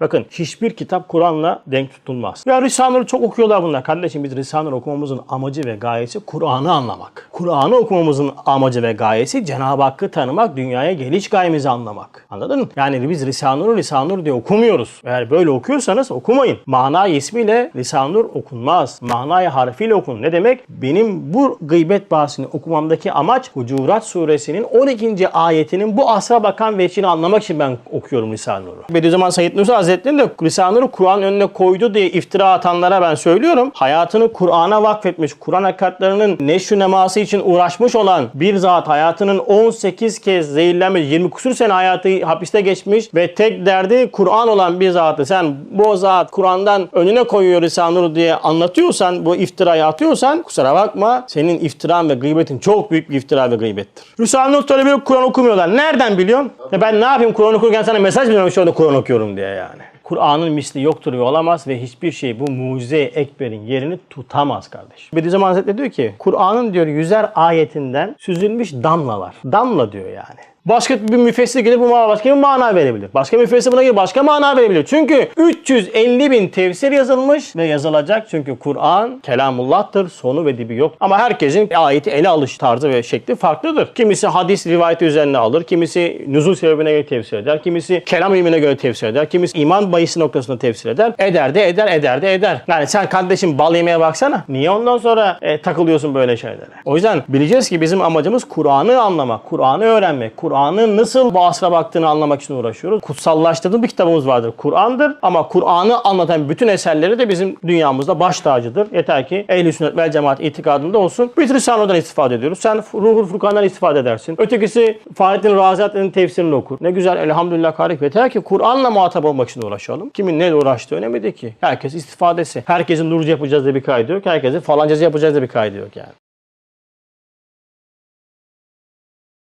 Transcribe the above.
Bakın hiçbir kitap Kur'an'la denk tutulmaz. Ya Risale-i çok okuyorlar bunlar. Kardeşim biz Risale-i okumamızın amacı ve gayesi Kur'an'ı anlamak. Kur'an'ı okumamızın amacı ve gayesi Cenab-ı Hakk'ı tanımak, dünyaya geliş gayemizi anlamak. Anladın mı? Yani biz Risale-i Risale-i diye okumuyoruz. Eğer böyle okuyorsanız okumayın. Mana ismiyle Risale-i okunmaz. Manayı harfiyle okun. Ne demek? Benim bu gıybet bahsini okumamdaki amaç Hucurat suresinin 12. ayetinin bu asra bakan veçini anlamak için ben okuyorum Risale-i Nur'u. Bediüzzaman Said Nursi Hazretleri de Nur'u Kur'an önüne koydu diye iftira atanlara ben söylüyorum. Hayatını Kur'an'a vakfetmiş, Kur'an hakikatlerinin neşr neması için uğraşmış olan bir zat hayatının 18 kez zehirlenmiş, 20 kusur sene hayatı hapiste geçmiş ve tek derdi Kur'an olan bir zatı sen bu zat Kur'an'dan önüne koyuyor Nur diye anlatıyorsan, bu iftirayı atıyorsan kusura bakma senin iftiran ve gıybetin çok büyük bir iftira ve gıybettir. Risale-i talebeleri Kur'an okumuyorlar. Nereden biliyorsun? Ben ne yapayım Kur'an okurken sana mesaj mı veriyorum şu anda Kur'an okuyorum diye yani. Kur'an'ın misli yoktur ve olamaz ve hiçbir şey bu mucize ekberin yerini tutamaz kardeş. Bediüzzaman Hazretleri diyor ki Kur'an'ın diyor yüzer ayetinden süzülmüş damlalar. Damla diyor yani. Başka bir müfessir gelir bu mana başka bir mana verebilir. Başka bir müfessir buna gelir başka mana verebilir. Çünkü 350 bin tefsir yazılmış ve yazılacak. Çünkü Kur'an kelamullah'tır. Sonu ve dibi yok. Ama herkesin ayeti ele alış tarzı ve şekli farklıdır. Kimisi hadis rivayeti üzerine alır. Kimisi nüzul sebebine göre tefsir eder. Kimisi kelam ilmine göre tefsir eder. Kimisi iman bahisi noktasında tefsir eder. Eder de eder, eder de eder. Yani sen kardeşim bal yemeye baksana. Niye ondan sonra e, takılıyorsun böyle şeylere? O yüzden bileceğiz ki bizim amacımız Kur'an'ı anlamak, Kur'an'ı öğrenmek, Kur'an'ın nasıl bu asra baktığını anlamak için uğraşıyoruz. Kutsallaştırdığımız bir kitabımız vardır. Kur'an'dır ama Kur'an'ı anlatan bütün eserleri de bizim dünyamızda baş tacıdır. Yeter ki ehl-i sünnet vel cemaat itikadında olsun. Biz Risale'den istifade ediyoruz. Sen Ruhul Furkan'dan istifade edersin. Ötekisi Fahrettin Raziat'ın tefsirini okur. Ne güzel elhamdülillah harika. Yeter ki Kur'an'la muhatap olmak için uğraşalım. Kimin neyle uğraştığı önemli değil ki. Herkes istifadesi. Herkesin nurcu yapacağız diye bir kaydı yok. Herkesin falancası yapacağız diye bir kaydı yok yani.